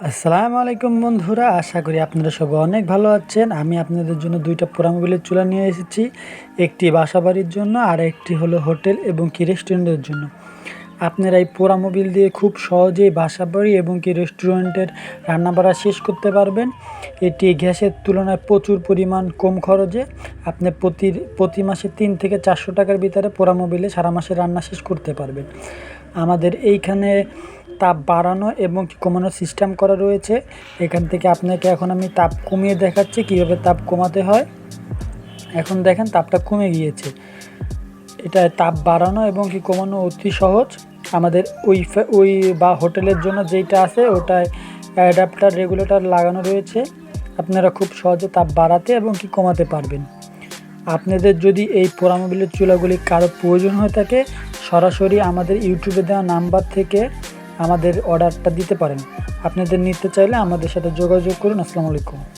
আসসালামু আলাইকুম বন্ধুরা, আশা করি আপনারা সবাই অনেক ভালো আছেন। আমি আপনাদের জন্য দুইটা পোড়ামোবিলের চুলা নিয়ে এসেছি। একটি বাসাবাড়ির জন্য, আর একটি হলো হোটেল এবং কি রেস্টুরেন্টের জন্য। আপনারা এই পোড়ামোবিল দিয়ে খুব সহজেই বাসাবাড়ি এবং কি রেস্টুরেন্টের রান্নাবাড়া শেষ করতে পারবেন। এটি গ্যাসের তুলনায় প্রচুর পরিমাণ কম খরচে। আপনি প্রতি প্রতি মাসে তিন থেকে চারশো টাকার ভিতরে পোড়ামোবিলে সারা মাসে রান্না শেষ করতে পারবেন। আমাদের এইখানে তাপ বাড়ানো এবং কমানোর সিস্টেম করা রয়েছে। এখান থেকে আপনাকে এখন আমি তাপ কমিয়ে দেখাচ্ছি, কীভাবে তাপ কমাতে হয়। এখন দেখেন তাপটা কমে গিয়েছে। এটা তাপ বাড়ানো এবং কি কমানো অতি সহজ। আমাদের ওই ওই বা হোটেলের জন্য যেইটা আছে, ওটায় অ্যাডাপ্টার রেগুলেটর লাগানো রয়েছে। আপনারা খুব সহজে তাপ বাড়াতে এবং কি কমাতে পারবেন। আপনাদের যদি এই পোড়ামোবিলের চুলাগুলি কারও প্রয়োজন হয়ে থাকে, সরাসরি আমাদের ইউটিউবে দেওয়া নাম্বার থেকে আমাদের অর্ডারটা দিতে পারেন। আপনাদের নিতে চাইলে আমাদের সাথে যোগাযোগ করুন। আসসালামু আলাইকুম।